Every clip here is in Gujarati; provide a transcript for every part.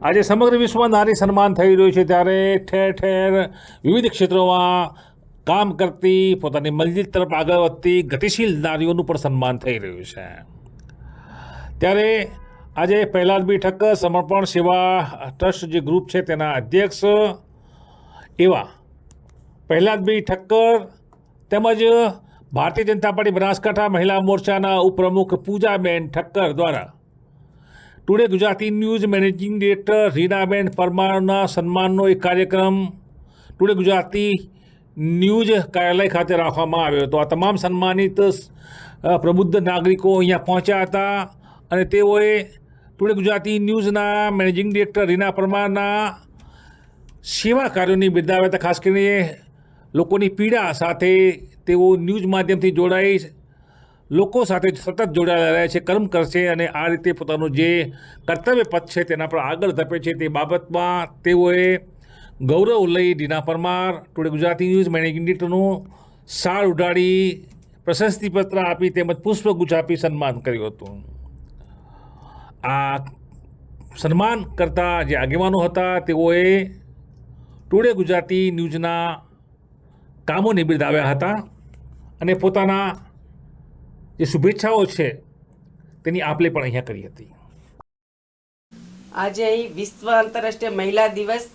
આજે સમગ્ર વિશ્વમાં નારી સન્માન થઈ રહ્યું છે ત્યારે ઠેર ઠેર વિવિધ ક્ષેત્રોમાં કામ કરતી, પોતાની મંજિલ તરફ આગળ વધતી ગતિશીલ નારીઓનું પણ સન્માન થઈ રહ્યું છે. ત્યારે આજે પહેલાદબી ઠક્કર સમર્પણ સેવા ટ્રસ્ટ જે ગ્રુપ છે તેના અધ્યક્ષ એવા પ્રહલાદભાઈ ઠક્કર તેમજ ભારતીય જનતા પાર્ટી બનાસકાંઠા મહિલા મોરચાના ઉપપ્રમુખ પૂજાબેન ઠક્કર દ્વારા today Gujarati news managing director Reenaben પરમારના સન્માનનો એક કાર્યક્રમ ટુડે ગુજરાતી ન્યૂઝ કાર્યાલય ખાતે રાખવામાં આવ્યો હતો આ તમામ સન્માનિત પ્રબુદ્ધ નાગરિકો અહીંયા પહોંચ્યા હતા અને તેઓએ ટુડે ગુજરાતી ન્યૂઝના મેનેજિંગ ડિરેક્ટર રીના પરમારના સેવા કાર્યોની બિરદાવ્યા હતા ખાસ કરીને લોકોની પીડા સાથે તેઓ ન્યૂઝ માધ્યમથી જોડાઈ લોકો સાથે સતત જોડાયેલા રહે છે, કર્મ કરશે અને આ રીતે પોતાનું જે કર્તવ્ય પથ છે તેના પર આગળ ધપે છે તે બાબતમાં તેઓએ ગૌરવ લઈ Dina Parmar, today Gujarati news managing ઇન્ડિટનું શાળ ઉડાડી પ્રશસ્તિપત્ર આપી તેમજ પુષ્પગુચ્છ આપી સન્માન કર્યું હતું. આ સન્માન કરતા જે આગેવાનો હતા તેઓએ ટુડે ગુજરાતી ન્યૂઝના કામો બિરદાવ્યા હતા અને પોતાના જે શુભેચ્છાઓ છે, તેની આપલે પણ અહીંયા કરી હતી. આજે અહીં વિશ્વ આંતરરાષ્ટ્રીય મહિલા દિવસ.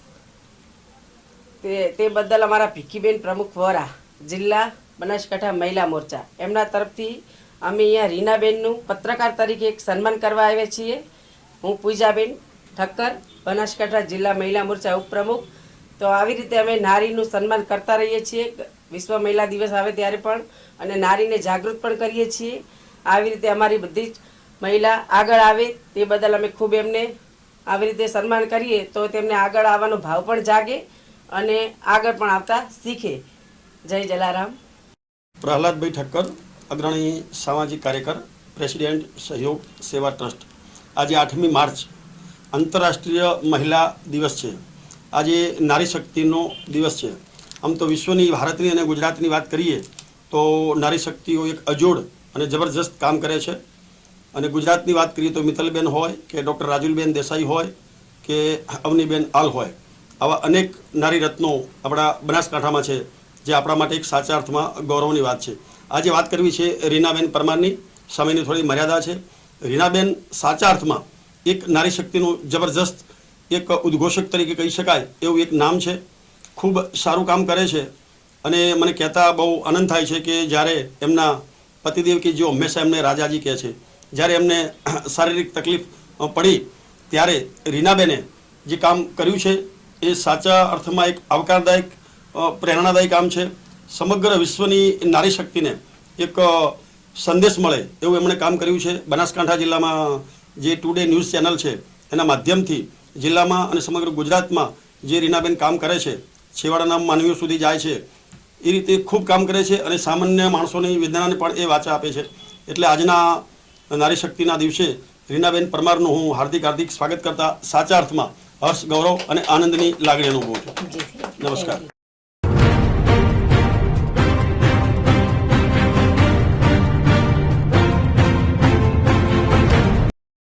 તે તે બદલ અમારા ભીખીબેન પ્રમુખ વોરા, જિલ્લા બનાસકાંઠા મહિલા મોરચા. એમના તરફથી અમે અહીંયા રીનાબેનનું પત્રકાર તરીકે એક સન્માન કરવા આવ્યા છીએ. હું પૂજાબેન ઠક્કર, બનાસકાંઠા જિલ્લા મહિલા મોરચા ઉપપ્રમુખ. તો આવી રીતે અમે નારીનું સન્માન કરતા રહીએ છીએ. વિશ્વ મહિલા દિવસ આવે ત્યારે પણ અને નારીને જાગૃત પણ કરીએ છીએ. આવી રીતે અમારી બધી જ મહિલા આગળ આવે તે બદલ અમે ખૂબ એમને આવી રીતે સન્માન કરીએ તો તેમને આગળ આવવાનો ભાવ પણ જાગે અને આગળ પણ આવતા શીખે. જય જલારામ. પ્રહલાદભાઈ ઠક્કર, અગ્રણી સામાજિક કાર્યકર, પ્રેસિડેન્ટ, સહયોગ સેવા ટ્રસ્ટ. આજે આઠમી માર્ચ, આંતરરાષ્ટ્રીય મહિલા દિવસ છે. આજે નારી શક્તિનો દિવસ છે. આમ તો વિશ્વની, ભારતની અને ગુજરાતની વાત કરીએ, તો નારી શક્તિઓ એક અજોડ અને જબરજસ્ત કામ કરે છે. અને ગુજરાતની વાત કરીએ તો મિત્તલબેન હોય કે ડૉક્ટર રાજુલબેન દેસાઈ હોય કે અવનીબેન આલ હોય, આવા અનેક નારી રત્નો આપણા બનાસકાંઠામાં છે, જે આપણા માટે એક સાચા અર્થમાં ગૌરવની વાત છે. આજે વાત કરવી છે રીનાબેન પરમારની સમયની થોડી મર્યાદા છે. રીનાબેન સાચા અર્થમાં એક નારી શક્તિનું જબરજસ્ત એક ઉદ્ઘોષક તરીકે કહી શકાય એવું એક નામ છે. ખૂબ સારું કામ કરે છે અને મને કહેતા બહુ આનંદ થાય છે કે જ્યારે એમના પતિદેવ કે જેઓ હંમેશા એમને રાજાજી કહે છે, જ્યારે એમને શારીરિક તકલીફ પડી, ત્યારે રીનાબેને જે કામ કર્યું છે એ સાચા અર્થમાં એક આવકારદાયક પ્રેરણાદાયી કામ છે. સમગ્ર વિશ્વની નારી શક્તિને એક સંદેશ મળે એવું એમણે કામ કર્યું છે. બનાસકાંઠા જિલ્લામાં જે ટુડે ન્યૂઝ ચેનલ છે, એના માધ્યમથી જિલ્લામાં અને સમગ્ર ગુજરાતમાં જે રીનાબેન કામ કરે છે છેવાડાના માનવીઓ સુધી જાય છે. એ રીતે ખૂબ કામ કરે છે અને સામાન્ય માણસોની વેદનાને પણ એ વાચા આપે છે. એટલે આજના નારી શક્તિના દિવસે રીનાબેન પરમારનું હું હાર્દિક હાર્દિક સ્વાગત કરતા સાચા અર્થમાં હર્ષ ગૌરવ અને આનંદની લાગણી અનુભવું છું. નમસ્કાર.